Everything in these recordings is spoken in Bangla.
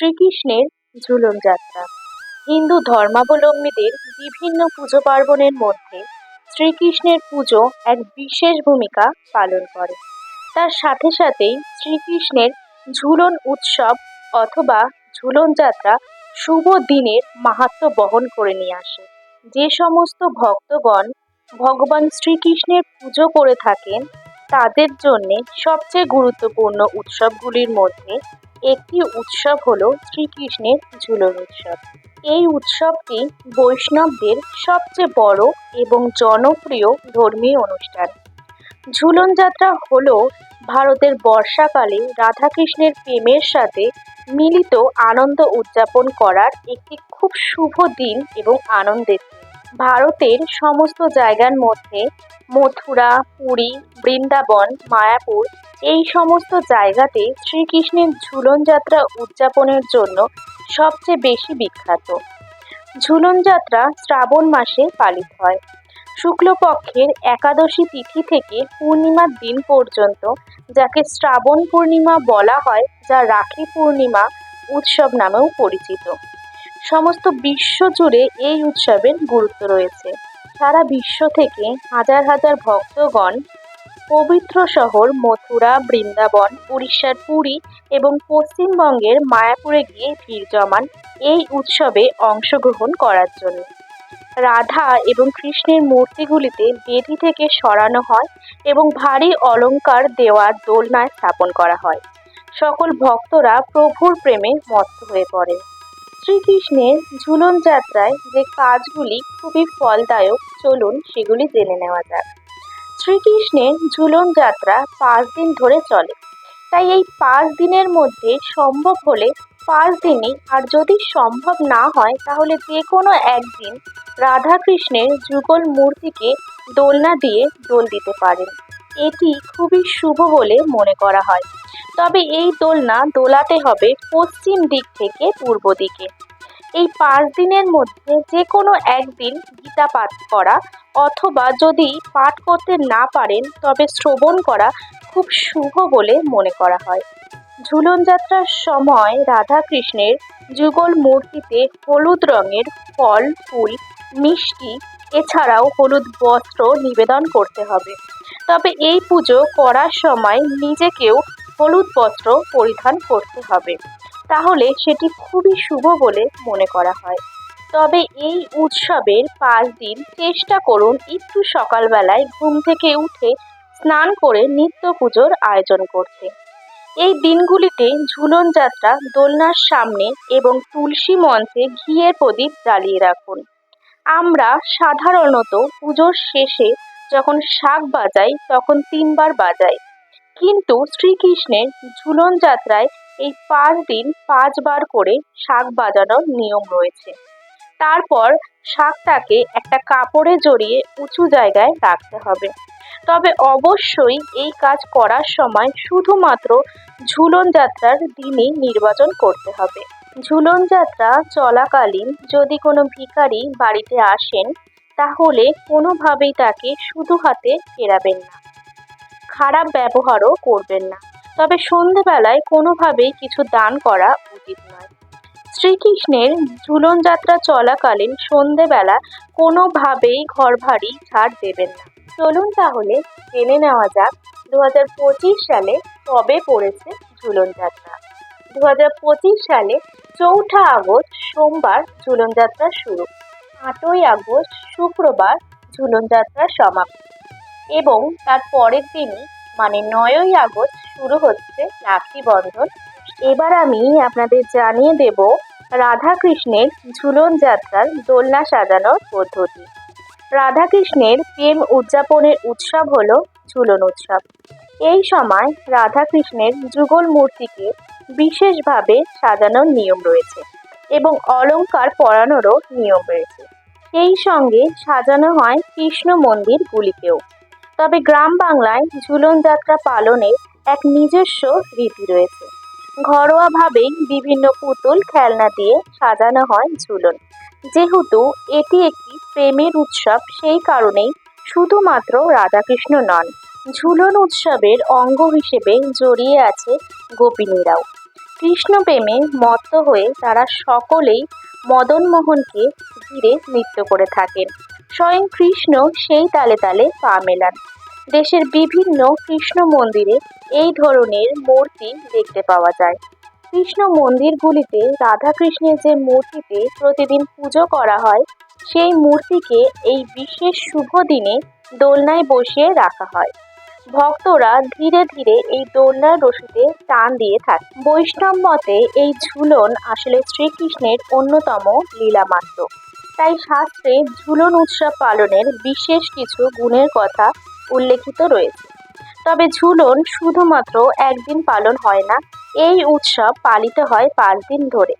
শ্রীকৃষ্ণের ঝুলন যাত্রা। হিন্দু ধর্মাবলম্বীদের বিভিন্ন পুজো পার্বণের মধ্যে শ্রীকৃষ্ণের পুজো এক বিশেষ ভূমিকা পালন করে। তার সাথে সাথেই শ্রীকৃষ্ণের ঝুলন উৎসব অথবা ঝুলন যাত্রা শুভ দিনের মাহাত্ম্য বহন করে নিয়ে আসে। যে সমস্ত ভক্তগণ ভগবান শ্রীকৃষ্ণের পুজো করে থাকেন, তাদের জন্যে সবচেয়ে গুরুত্বপূর্ণ উৎসবগুলির মধ্যে একটি উৎসব হলো শ্রীকৃষ্ণের ঝুলন উৎসব। এই উৎসবটি বৈষ্ণবদের সবচেয়ে বড় এবং জনপ্রিয় ধর্মীয় অনুষ্ঠান। ঝুলন যাত্রা হলো ভারতের বর্ষাকালে রাধাকৃষ্ণের প্রেমের সাথে মিলিত আনন্দ উদযাপন করার একটি খুব শুভ দিন এবং আনন্দের দিন। ভারতের সমস্ত জায়গার মধ্যে মথুরা, পুরী, বৃন্দাবন, মায়াপুর এই সমস্ত জায়গাতে শ্রীকৃষ্ণের ঝুলন যাত্রা উদযাপনের জন্য সবচেয়ে বেশি বিখ্যাত। ঝুলন যাত্রা শ্রাবণ মাসে পালিত হয়। শুক্লপক্ষের একাদশী তিথি থেকে পূর্ণিমার দিন পর্যন্ত যাকে শ্রাবণ পূর্ণিমা বলা হয়, যা রাখি পূর্ণিমা উৎসব নামেও পরিচিত। সমস্ত বিশ্ব জুড়ে এই উৎসবের গুরুত্ব রয়েছে। সারা বিশ্ব থেকে হাজার হাজার ভক্তগণ পবিত্র শহর মথুরা, বৃন্দাবন, উড়িষ্যার পুরী এবং পশ্চিমবঙ্গের মায়াপুরে গিয়ে ভিড় জমান এই উৎসবে অংশগ্রহণ করার জন্য। রাধা এবং কৃষ্ণের মূর্তিগুলিতে বেদি থেকে সরানো হয় এবং ভারী অলংকার দেওয়া দোলনায় স্থাপন করা হয়। সকল ভক্তরা প্রভুর প্রেমে মত্ত হয়ে পড়ে। শ্রীকৃষ্ণের ঝুলন যাত্রায় যে কাজগুলি খুবই ফলদায়ক, চলুন সেগুলি জেনে নেওয়া যাক। শ্রীকৃষ্ণের ঝুলন যাত্রা পাঁচ দিন ধরে চলে। তাই এই পাঁচ দিনের মধ্যে সম্ভব হলে পাঁচ দিনই আর যদি সম্ভব না হয়, তাহলে যে কোনো একদিন রাধাকৃষ্ণের যুগল মূর্তিকে দোলনা দিয়ে দোল দিতে পারেন। এটি খুবই শুভ বলে মনে করা হয়। তবে এই দোলনা দোলাতে হবে পশ্চিম দিক থেকে পূর্ব দিকে। এই পাঁচ দিনের মধ্যে যে কোনো একদিন গীতা পাঠ করা অথবা যদি পাঠ করতে না পারেন, তবে শ্রবণ করা খুব শুভ বলে মনে করা হয়। ঝুলন যাত্রার সময় রাধাকৃষ্ণের যুগল মূর্তিতে হলুদ রঙের ফল, ফুল, মিষ্টি, এছাড়াও হলুদ বস্ত্র নিবেদন করতে হবে। তবে এই পুজো করার সময় নিজেকেও হলুদ বস্ত্র পরিধান করতে হবে। তাহলে সেটি খুবই শুভ বলে মনে করা হয়। তবে এই উৎসবের পাঁচ দিন চেষ্টা করুন একটু সকালবেলায় ঘুম থেকে উঠে স্নান করে নিত্য পুজোর আয়োজন করতে। এই দিনগুলিতে ঝুলন যাত্রা, দোলনার সামনে এবং তুলসী মঞ্চে ঘিয়ের প্রদীপ জ্বালিয়ে রাখুন। আমরা সাধারণত পুজোর শেষে যখন শাক বাজাই তখন তিনবার বাজাই কিন্তু শ্রীকৃষ্ণের ঝুলন যাত্রায় এই পাঁচ দিন পাঁচবার করে শাক বাজানোর নিয়ম রয়েছে। তারপর শাকটাকে একটা কাপড়ে জড়িয়ে উঁচু জায়গায় রাখতে হবে। তবে অবশ্যই এই কাজ করার সময় শুধুমাত্র ঝুলন যাত্রার দিনই নির্বাচন করতে হবে। ঝুলন যাত্রা চলাকালীন যদি কোনো ভিখারি বাড়িতে আসেন তাহলে কোনোভাবেই তাকে শুধু হাতে ফেরাবেন না। খারাপ ব্যবহারও করবেন না। তবে সন্ধেবেলায় কোনোভাবেই কিছু দান করা উচিত নয়। শ্রীকৃষ্ণের ঝুলন যাত্রা চলাকালীন সন্ধেবেলা কোনোভাবেই ঘর ভাড়ি ছাড় দেবেন না। চলুন তাহলে জেনে নেওয়া যাক দু হাজার পঁচিশ সালে কবে পড়েছে ঝুলন যাত্রা? দু হাজার পঁচিশ সালে চৌঠা আগস্ট সোমবার ঝুলন যাত্রা শুরু। আটই আগস্ট, শুক্রবার ঝুলন যাত্রা সমাপ্তি এবং তার পরের দিনই মানে নয়ই আগস্ট, শুরু হচ্ছে রাখি বন্ধন। এবার আমি আপনাদের জানিয়ে দেব রাধাকৃষ্ণের ঝুলন যাত্রার দোলনা সাজানোর পদ্ধতি। রাধাকৃষ্ণের প্রেম উদযাপনের উৎসব হলো ঝুলন উৎসব। এই সময় রাধাকৃষ্ণের যুগল মূর্তিকে বিশেষভাবে সাজানোর নিয়ম রয়েছে এবং অলংকার পরানোরও নিয়ম রয়েছে। সেই সঙ্গে সাজানো হয় কৃষ্ণ মন্দিরগুলিকেও তবে গ্রাম বাংলায় ঝুলন যাত্রা পালনের এক নিজস্ব রীতি রয়েছে। ঘরোয়াভাবেই বিভিন্ন পুতুল খেলনা দিয়ে সাজানো হয় ঝুলন। যেহেতু এটি একটি প্রেমের উৎসব, সেই কারণেই শুধুমাত্র রাধাকৃষ্ণ নন, ঝুলন উৎসবের অঙ্গ হিসেবে জড়িয়ে আছে গোপিনীরাও। কৃষ্ণ প্রেমে মত্ত হয়ে তারা সকলেই মদন মোহনকে ঘিরে নৃত্য করে থাকেন। স্বয়ং কৃষ্ণ সেই তালে তালে পা মেলান। দেশের বিভিন্ন কৃষ্ণ মন্দিরে এই ধরনের মূর্তি দেখতে পাওয়া যায়। কৃষ্ণ মন্দিরগুলিতে রাধা কৃষ্ণের যে মূর্তিতে প্রতিদিন পুজো করা হয়, সেই মূর্তিকে এই বিশেষ শুভ দিনে দোলনায় বসিয়ে রাখা হয়। ভক্তরা ধীরে ধীরে এই দোলনার রশিতে টান দিয়ে থাকে। বৈষ্ণব মতে এই ঝুলন আসলে শ্রীকৃষ্ণের অন্যতম লীলা মাত্র তাই শাস্ত্রে ঝুলন উৎসব পালনের বিশেষ কিছু গুণের কথা উল্লেখিত রয়েছে। তবে ঝুলন শুধুমাত্র একদিন পালন হয় না, এই উৎসব পালিত হয় পাঁচ দিন ধরে।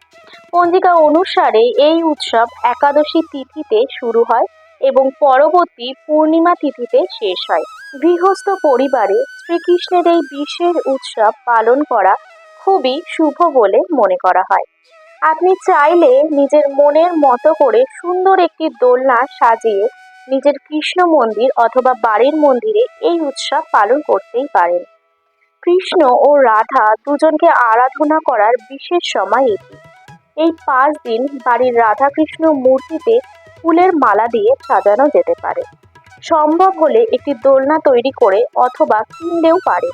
পঞ্জিকা অনুসারে এই উৎসব একাদশী তিথিতে শুরু হয় এবং পরবর্তী পূর্ণিমা তিথিতে শেষ হয়। গৃহস্থ পরিবারে শ্রীকৃষ্ণের এই বিশেষ উৎসব পালন করা খুবই শুভ বলে মনে করা হয়। আপনি চাইলে নিজের মনের মতো করে সুন্দর একটি দোলনা সাজিয়ে নিজের কৃষ্ণ মন্দির অথবা বাড়ির মন্দিরে এই উৎসব পালন করতেই পারেন। কৃষ্ণ ও রাধা দুজনকে আরাধনা করার বিশেষ সময় এটি। এই পাঁচ দিন বাড়ির রাধাকৃষ্ণ মূর্তিতে ফুলের মালা দিয়ে সাজানো যেতে পারে। সম্ভব হলে একটি দোলনা তৈরি করে অথবা কিনলেও পারে।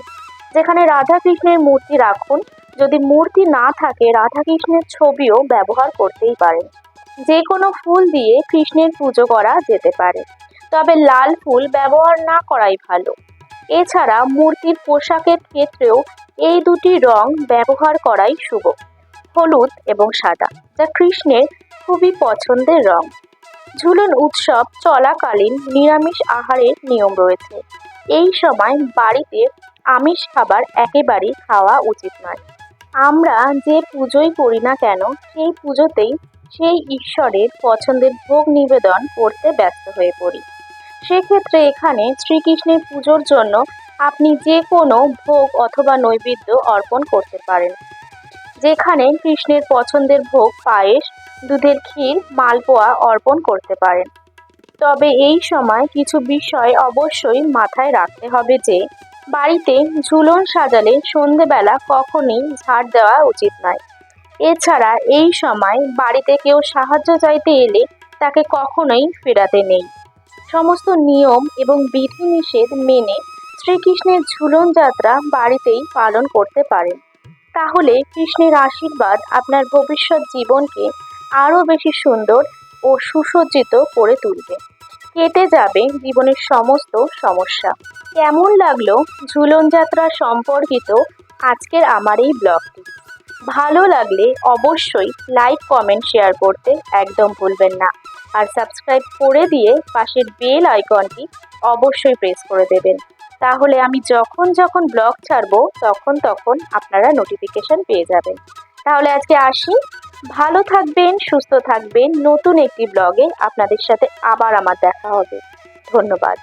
যেখানে রাধা কৃষ্ণের মূর্তি রাখুন। যদি মূর্তি না থাকে, রাধাকৃষ্ণের ছবিও ব্যবহার করতেই পারেন। যে কোনো ফুল দিয়ে কৃষ্ণের পুজো করা যেতে পারে। তবে লাল ফুল ব্যবহার না করাই ভালো। এছাড়া মূর্তির পোশাকের ক্ষেত্রেও এই দুটি রং ব্যবহার করাই শুভ। হলুদ এবং সাদা, যা কৃষ্ণের খুবই পছন্দের রং। ঝুলন উৎসব চলাকালীন নিরামিষ আহারের নিয়ম রয়েছে। এই সময় বাড়িতে আমিষ খাবার একেবারেই খাওয়া উচিত নয়। আমরা যে পুজোই করি না কেন, সেই পুজোতেই সেই ঈশ্বরের পছন্দের ভোগ নিবেদন করতে ব্যস্ত হয়ে পড়ি। সেক্ষেত্রে এখানে শ্রীকৃষ্ণের পুজোর জন্য আপনি যে কোনো ভোগ অথবা নৈবেদ্য অর্পণ করতে পারেন। যেখানে কৃষ্ণের পছন্দের ভোগ পায়েস দুধের ক্ষীর মালপোয়া অর্পণ করতে পারেন। তবে এই সময় কিছু বিষয় অবশ্যই মাথায় রাখতে হবে যে, বাড়িতে ঝুলন সাজালে সন্ধেবেলা কখনই ঝাড় দেওয়া উচিত নয়। এছাড়া এই সময় বাড়িতে কেউ সাহায্য চাইতে এলে তাকে কখনোই ফেরাতে নেই। সমস্ত নিয়ম এবং বিধিনিষেধ মেনে শ্রীকৃষ্ণের ঝুলন যাত্রা বাড়িতেই পালন করতে পারেন। তাহলে কৃষ্ণের আশীর্বাদ আপনার ভবিষ্যৎ জীবনকে আরও বেশি সুন্দর ও সুসজ্জিত করে তুলবে। কেটে যাবে জীবনের সমস্ত সমস্যা। কেমন লাগল ঝুলন যাত্রা সম্পর্কিত আজকের আমার এই ব্লগটি? ভালো লাগলে অবশ্যই লাইক, কমেন্ট, শেয়ার করতে একদম ভুলবেন না। আর সাবস্ক্রাইব করে দিয়ে পাশের বেল আইকনটি অবশ্যই প্রেস করে দেবেন। তাহলে আমি যখন যখন ব্লগ ছাড়বো তখন তখন আপনারা নোটিফিকেশন পেয়ে যাবেন। তাহলে আজকে আসি। ভালো থাকবেন সুস্থ থাকবেন। নতুন একটি ব্লগে আপনাদের সাথে আবার আমার দেখা হবে। ধন্যবাদ।